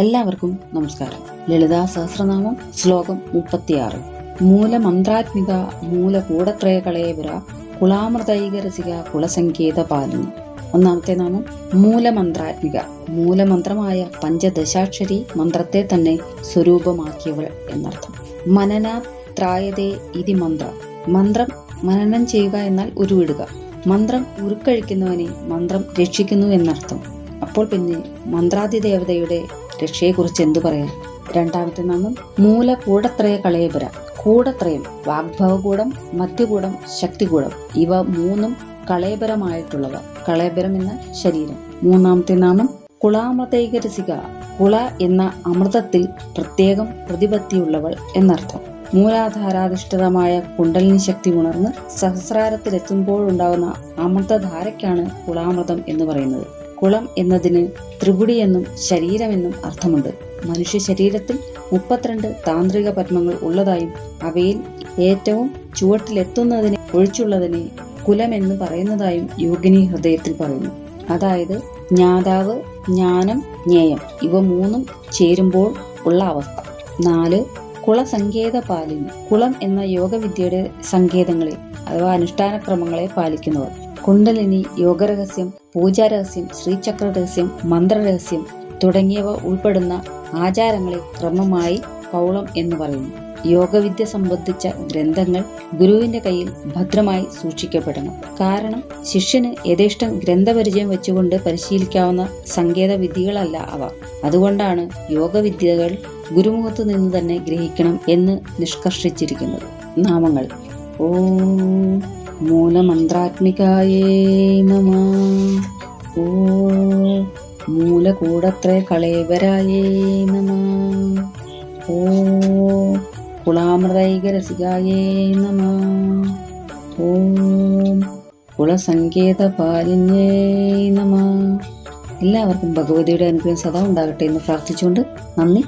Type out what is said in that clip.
എല്ലാവർക്കും നമസ്കാരം. ലളിതാ സഹസ്രനാമം ശ്ലോകം മുപ്പത്തിയാറ്. മൂലമന്ത്രാത്മിക മൂലകൂടത്രയ കളയപുര കുളാമൃതൈകരസിക കുളസങ്കേത പാലിനി ഒന്നാമത്തെ നാമം മൂലമന്ത്രാത്മിക. മൂലമന്ത്രമായ പഞ്ചദശാക്ഷരി മന്ത്രത്തെ തന്നെ സ്വരൂപമാക്കിയവൾ എന്നർത്ഥം. മനന ത്രായതേ ഇതി മന്ത്ര. മന്ത്രം മനനം ചെയ്യുക എന്നാൽ ഉരുവിടുക. മന്ത്രം ഉരുക്കഴിക്കുന്നവനെ മന്ത്രം രക്ഷിക്കുന്നു എന്നർത്ഥം. അപ്പോൾ പിന്നെ മന്ത്രാധിദേവതയുടെ രക്ഷയെക്കുറിച്ച് എന്തു പറയാം രണ്ടാമത്തെ നാമം മൂല കൂടത്രയ കളയപുര കൂടത്രയം വാഗ്ഭവകൂടം മധ്യകൂടം ശക്തികൂടം. ഇവ മൂന്നും കളയപരമായിട്ടുള്ളവ കളയപരം എന്ന ശരീരം. മൂന്നാമത്തെ നാമം കുളാമൃതൈകരസിക. കുള എന്ന അമൃതത്തിൽ പ്രത്യേകം പ്രതിപത്തിയുള്ളവൾ എന്നർത്ഥം. മൂലാധാരാധിഷ്ഠിതമായ കുണ്ടലിനി ശക്തി ഉണർന്ന് സഹസ്രാരത്തിലെത്തുമ്പോഴുണ്ടാകുന്ന അമൃതധാരയ്ക്കാണ് കുളാമൃതം എന്ന് പറയുന്നത്. കുളം എന്നതിന് ത്രിപുടി എന്നും ശരീരമെന്നും അർത്ഥമുണ്ട്. മനുഷ്യ ശരീരത്തിൽ മുപ്പത്തിരണ്ട് താന്ത്രിക പത്മങ്ങൾ ഉള്ളതായും അവയിൽ ഏറ്റവും ചുവട്ടിലെത്തുന്നതിന് ഒഴിച്ചുള്ളതിനെ കുലമെന്ന് പറയുന്നതായും യോഗിനി ഹൃദയത്തിൽ പറയുന്നു. അതായത് ജ്ഞാതാവ് ജ്ഞാനം ജ്ഞേയം ഇവ മൂന്നും ചേരുമ്പോൾ ഉള്ള അവസ്ഥ. നാല് കുളസങ്കേത പാലിനി കുളം എന്ന യോഗവിദ്യയുടെ സങ്കേതങ്ങളെ അഥവാ അനുഷ്ഠാനക്രമങ്ങളെ പാലിക്കുന്നവർ. കുണ്ടലിനി യോഗരഹസ്യം പൂജാരഹസ്യം ശ്രീചക്ര രഹസ്യം മന്ത്രരഹസ്യം തുടങ്ങിയവ ഉൾപ്പെടുന്ന ആചാരങ്ങളെ ക്രമമായി പൗളം എന്ന് പറയുന്നു. യോഗവിദ്യ സംബന്ധിച്ച ഗ്രന്ഥങ്ങൾ ഗുരുവിന്റെ കയ്യിൽ ഭദ്രമായി സൂക്ഷിക്കപ്പെടണം. കാരണം ശിഷ്യന് യഥേഷ്ടം ഗ്രന്ഥപരിചയം വെച്ചുകൊണ്ട് പരിശീലിക്കാവുന്ന സങ്കേത വിദ്യകളല്ല അവ. അതുകൊണ്ടാണ് യോഗവിദ്യകൾ ഗുരുമുഖത്തു നിന്ന് തന്നെ ഗ്രഹിക്കണം എന്ന് നിഷ്കർഷിച്ചിരിക്കുന്നത്. നാമങ്ങൾ. ഓം. മൂലമന്ത്രാത്മികായേ നമ. ഓ മൂലകൂടത്രേ കളേവരായേ നമ. ഓ കുളാമൃതൈകരസികായേ നമ. ഓം കുളസങ്കേതപാലിന്യേ നമ. എല്ലാവർക്കും ഭഗവതിയുടെ അനുഗ്രഹം സദാ ഉണ്ടാകട്ടെ എന്ന് പ്രാർത്ഥിച്ചുകൊണ്ട് നന്ദി.